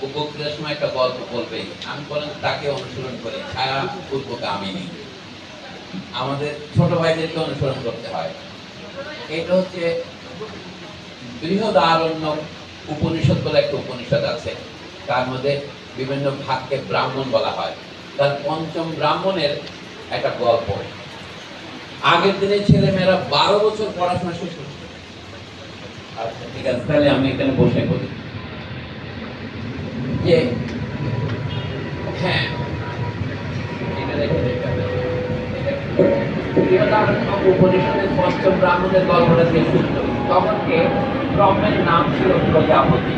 বক্তৃতার সময় একটা গল্প বলবে। আমি বলেন তাকে অনুসরণ করি। ছায়া পূর্বকে আমি আমাদের ছোট ভাইদেরকে অনুসরণ করতে হয়। এটা হচ্ছে বৃহৎ আরণ্য উপনিষদ বলে একটা উপনিষদ আছে। তার মধ্যে বিভিন্ন ভাগকে ব্রাহ্মণ বলা হয়। তার পঞ্চম ব্রাহ্মণের একটা গল্প। আগের দিনে ছেলে মেয়েরা বারো বছর পড়াশোনা শেষ করছে। আচ্ছা ঠিক আছে, তাহলে আমি এখানে বসে বলি উপনিষদের ব্রাহ্মণের ব্রহ্মের নাম ছিল প্রজাপতি।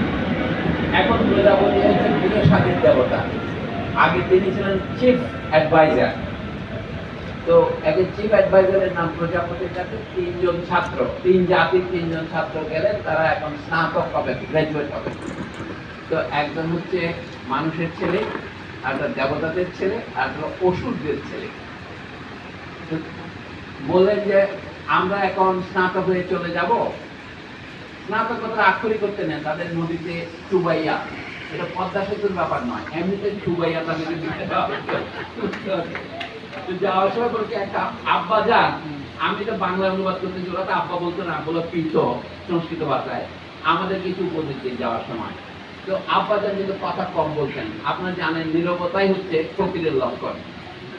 এখন প্রজাপতি হচ্ছে দেবতা। আগে তিনি ছিলেন চিফ অ্যাডভাইজার তো একজন চিফ অ্যাডভাইজারের নাম প্রজাপতির কাছে তিনজন ছাত্র। তিন জাতির তিনজন ছাত্র গেলেন তারা এখন স্নাতক হবে গ্রাজুয়েট হবে। তো একজন হচ্ছে মানুষের ছেলে, আর দেবতাদের ছেলে, আর অসুরদের ছেলে। বললেন যে, আমরা এখন স্নাতক হয়ে চলে যাব। স্নাতকতা আক্ষরিক করতে নেন, তাদের নদীতে চুবাইয়া। এটা পদ্মা সেতুর ব্যাপার নয়, এমনিতে চুবাইয়া তাদের যাওয়ার সময় বলছে, একটা আব্বা যান। আমি তো বাংলা অনুবাদ করতে গেলে তো আব্বা বলতো না বলো পিত সংস্কৃত ভাষায়। আমাদের কিছু উপদেশ যাওয়ার সময়। তো আব্বা যান কিন্তু কথা কম বলতেন, আপনারা জানেন নীরবতাই হচ্ছে ফকিরের লক্ষণ।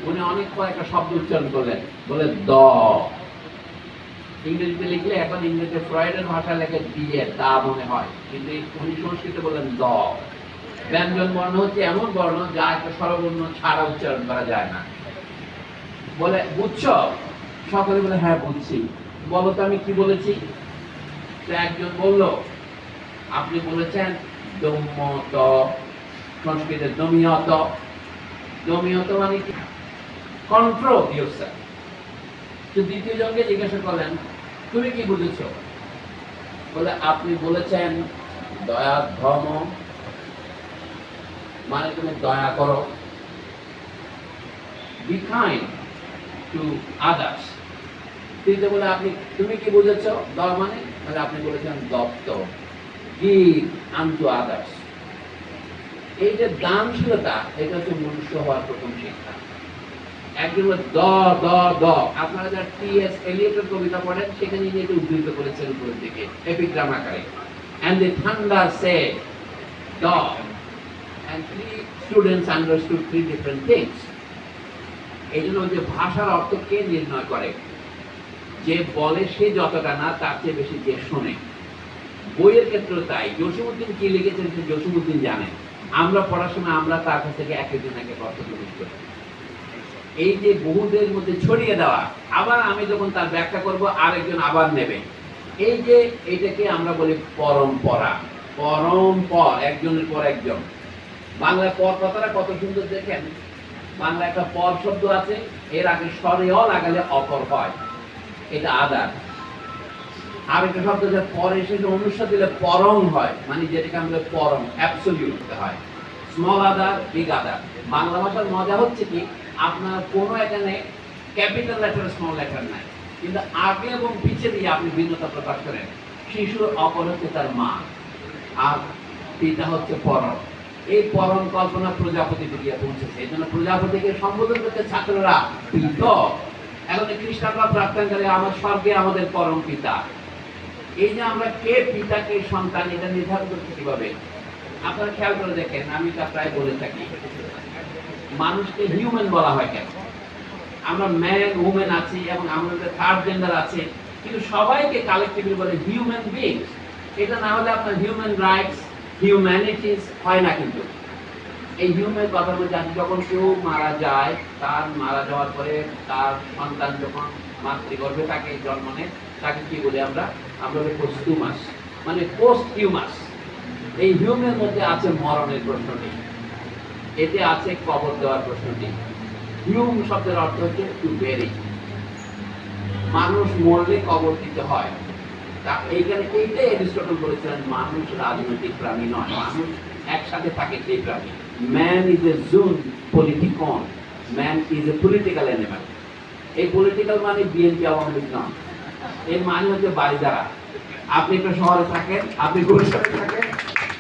উনি অনেক একটা শব্দ উচ্চারণ করলেন, বলে দ। ইংরেজিতে লিখলে এখন ইংরেজিতে ফ্রয়েডের ভাষায় লেখে দিয়ে, তা মনে হয়। কিন্তু উনি সংস্কৃতে বললেন দ। ব্যঞ্জন বর্ণ হচ্ছে এমন বর্ণ যা একটা স্বরবর্ণ ছাড়া উচ্চারণ করা যায় না। বলে, বুঝছ? সকলে বলে হ্যাঁ বুঝছি। বলো তো আমি কি বলেছি? তো একজন বলল, আপনি বলেছেন মানে কি? কন্ট্রোল তো দ্বিতীয় জনকে জিজ্ঞাসা করলেন, তুমি কি বুঝেছ? বলে, আপনি বলেছেন, দয়া ধর্ম। মানে তুমি দয়া করো। বি কাইন্ড টু আদার্স তৃতীয় বলে, আপনি, তুমি কি বুঝেছ? দর মানে তাহলে আপনি বলেছেন, দত্ত। এই যে দানশীলতা, এটা হচ্ছে মনুষ্য হওয়ার প্রথম শিক্ষা। একজন দ দ দ আপনারা যারা টি এস কবিতা পড়েন, সেখানে এটা উদ্ধৃত করেছেন উপরের দিকে, এপিগ্রাম আকারে। And the thunder said dog and three students understood three different things এই জন্য যে ভাষার অর্থ কে নির্ণয় করে? যে বলে সে যতটা না, তার চেয়ে বেশি যে শোনে। বইয়ের ক্ষেত্রে তাই। জসিমুদ্দিন কি লিখেছেন সে জসিমুদ্দিন জানেন আমরা পড়াশোনা আমরা তার কাছ থেকে এক একজন এক এক করি। এই যে বহুদের মধ্যে ছড়িয়ে দেওয়া, আবার আমি যখন তার ব্যাখ্যা করব, আরেকজন আবার নেবে। এই যে এইটাকে আমরা বলি পরম্পরা। পরম্পর, একজনের পর একজন। বাংলায় পর কথাটা কত সুন্দর দেখেন। বাংলা একটা পর শব্দ আছে, এর আগে স্বরে অ লাগালে অপর হয়। এটা আদার। একটা শব্দ যে পরে এসে অনুসার দিলে পরম হয় মানে যেটাকে আমরা পরম অ্যাবসলিউট হয়। Small other big other Bangla ভাষার মজা হচ্ছে কি, আপনার কোনো এখানে ক্যাপিটাল লেটার স্মল লেটার নাই। কিন্তু আগে এবং পিছে দিয়ে আপনি ভিন্নতা প্রকাশ করেন। শিশুর অপর হচ্ছে তার মা, আর পিতা হচ্ছে পরম এই পরম কল্পনা প্রজাপতিতে গিয়ে পৌঁছেছে। এই জন্য প্রজাপতিকে সম্বোধন করতে ছাত্ররা পিত এখন খ্রিস্টানরা প্রার্থনা করে আমার স্বর্গে আমাদের পরম পিতা। এই যে আমরা কে পিতা, কে সন্তান, এটা নির্ধারণ করতে কীভাবে? আপনারা খেয়াল করে দেখেন, আমি তা প্রায় বলে থাকি। মানুষকে হিউম্যান বলা হয় কেন? আমরা ম্যান আছি এবং আমাদের থার্ড জেন্ডার আছে, কিন্তু সবাইকে কালেক্টিভলি বলে হিউম্যান বিংস এটা না হলে আপনার হিউম্যান রাইটস হিউম্যানিটিস হয় না কিন্তু। এই হিউম্যান কথা আমি যখন কেউ মারা যায়, তার মারা যাওয়ার পরে তার সন্তান যখন মাতৃগর্ভে তাকে জন্ম নেয়, তাকে কি বলি আমরা? আমরা বলি পোস্টুমাস মানে পোস্ট হিউমাস এই হিউম্যান মধ্যে আছে মরণের প্রশ্নটি। এতে আছে কবর দেওয়ার প্রশ্নটি। হিউম শব্দের অর্থ হচ্ছে টু বেরি মানুষ মরলে কবর দিতে হয়। তা এইখানে এইটাই এরিস্টটল বলেছিলেন, মানুষ রাজনৈতিক প্রাণী নয়, মানুষ একসাথে থাকে সেই প্রাণী। Man is a June পলিটিকন man is a political animal এই পলিটিক্যাল মানে বিএনপি আওয়ামী লীগ নয় এর মানে হচ্ছে বাড়িদারা আপনি একটা শহরে থাকেন, আপনি গুলশানে থাকেন,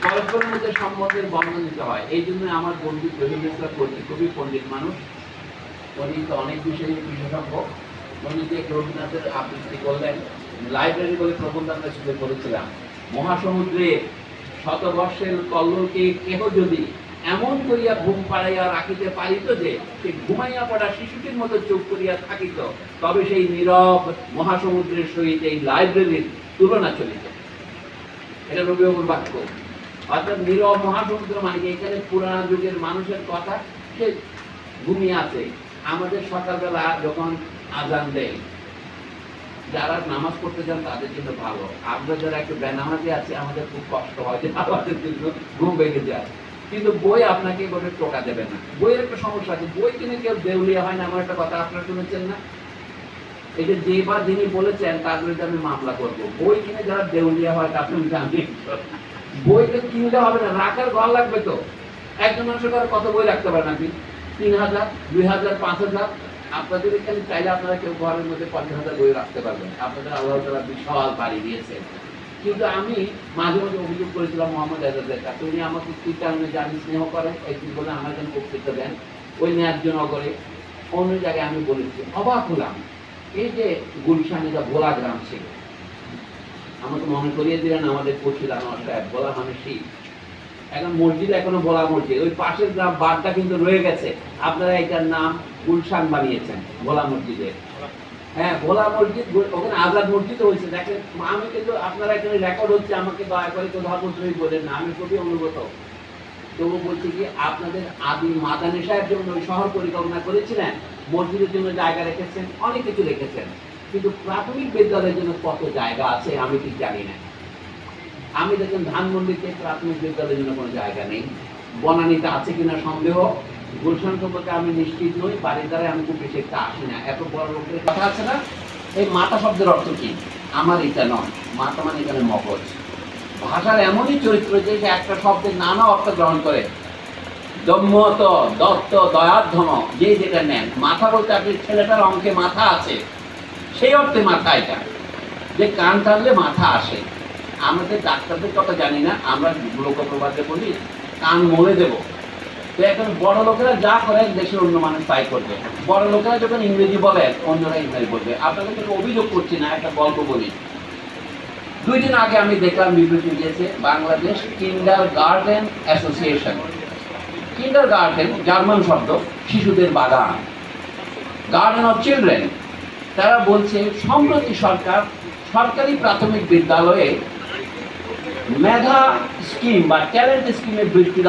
পরস্পরের মধ্যে সম্বন্ধের বর্ণনা দিতে হয়। এই জন্য আমার বন্ধু প্রফেসর কর্তৃক খুবই পণ্ডিত মানুষ। উনি তো অনেক বিষয়ে বিশেষজ্ঞ। যে রবীন্দ্রনাথের আবৃত্তি করলেন, লাইব্রেরি বলে প্রবন্ধ আমরা শুধু করেছিলাম মহাসমুদ্রে শতবর্ষের কল্লোলকে কেহ যদি এমন করিয়া ঘুম পাড়াইয়া রাখিতে পারিত যে, সে ঘুমাইয়া পড়া শিশুটির মতো চোখ করিয়া থাকিত। তবে সেই নীরব মহাসমুদ্রের সহিত এই লাইব্রেরির তুলনা চলিত। এটা রবিবাবুর বাক্য। অর্থাৎ নীরব মহাসমুদ্র মানে এখানে পুরানো যুগের মানুষের কথা, সে ঘুমিয়ে আছে। আমাদের সকালবেলা যখন আজান দেয়, যারা নামাজ পড়তে যান তাদের জন্য ভালো। আমরা যারা একটু বেনামাজি আছে, আমাদের খুব কষ্ট হয় যে আমাদের জন্য ঘুম ভেঙে যায়। কিন্তু বই আপনাকে এভাবে টোকা দেবে না। বইয়ের একটা সমস্যা আছে, বই কিনে কেউ দেউলিয়া হয় না, আমার একটা কথা আপনারা শুনেছেন না? এটা যে বা যিনি বলেছেন, তার বিরুদ্ধে আমি মামলা করব। বই কিনে যারা দেউলিয়া হয় বিরুদ্ধে আমি বই তো কিনলে হবে না, রাখার ঘর লাগবে তো। একজন মানুষের ঘরে কত বই রাখতে পারেন আপনি? তিন হাজার, দুই হাজার, পাঁচ হাজার? আপনাদের এখানে চাইলে আপনারা কেউ ঘরের মধ্যে পঞ্চাশ হাজার বই রাখতে পারবেন। আপনাদের আল্লাহ তালা বিশাল বাড়ি দিয়েছেন। কিন্তু আমি মাঝে মাঝে অভিযোগ করেছিলাম মোহাম্মদ আজাদের কাছে। উনি আমাকে কি কারণে জানি স্নেহ করেন একদিন বলে আমার জন্য বক্তৃতা দেন। ওই ন্যায্য নগরে অন্য জায়গায় আমি বলেছি, অবাক হলাম। এই যে গুলশানে যা ভোলা গ্রাম ছিল, আমাকে মনে করিয়ে দিলেন আমাদের পশুর আমার সাহেব বলা মানে শীত এখন মসজিদ এখনও ভোলা মসজিদ, ওই পাশের গ্রাম বারটা কিন্তু রয়ে গেছে। আপনারা এটার নাম গুলশান বানিয়েছেন, ভোলা মসজিদে। হ্যাঁ ভোলা মসজিদ, ওখানে আজাদ হয়েছে। দেখেন, আমি কিন্তু আপনারা এখানে রেকর্ড হচ্ছে, আমাকে দয়া করে বলেন না, আমি খুবই অনুগত। তবু বলছি কি, আপনাদের আদি শহর পরিকল্পনা করেছিলেন, মসজিদের জন্য জায়গা রেখেছেন, অনেক কিছু রেখেছেন, কিন্তু প্রাথমিক বিদ্যালয়ের জন্য কত জায়গা আছে, আমি ঠিক জানি না। আমি দেখেন, ধানমন্ডিতে প্রাথমিক বিদ্যালয়ের জন্য কোনো জায়গা নেই। বনানীতে আছে কিনা সন্দেহ? গুলশান সম্পর্কে আমি নিশ্চিত নই, বাড়ির দ্বারা আমি খুব বেশি একটা আসি না। এত বড় লোকের কথা আছে না? এই মাতা শব্দের অর্থ কি? আমার এটা নয়। মাতা মানে এখানে মগজ। ভাষার এমনই চরিত্র যে সে একটা শব্দের নানা অর্থ গ্রহণ করে। দম্মত, দত্ত দয়াধন যে যেটা নেন। মাথা বলতে আপনি ছেলেটার অঙ্কে মাথা আছে। সেই অর্থে মাথা এটা। যে কান টানলে মাথা আসে। আমাদের ডাক্তারদের কথা জানি না, আমরা লোকপ্রবাদে বলি, কান মরে দেব। এখন বড় লোকেরা যা করে দেশের অন্য মানুষ তাই করবে। বড় লোকেরা যখন ইংরেজি বলে, অন্যরা ইংরেজি বলবে। আপনাদের কিন্তু অভিযোগ করছি না, একটা গল্প বলি। দুই দিন আগে আমি দেখলাম বিবৃতি দিয়েছে Bangladesh kindergarten association. Kindergarten, German শব্দ, শিশুদের বাগান। Garden of children. তারা বলছে, সম্প্রতি সরকার, সরকারি প্রাথমিক বিদ্যালয়ে মেধা স্কিম বা ট্যালেন্ট স্কিমের বৃত্তি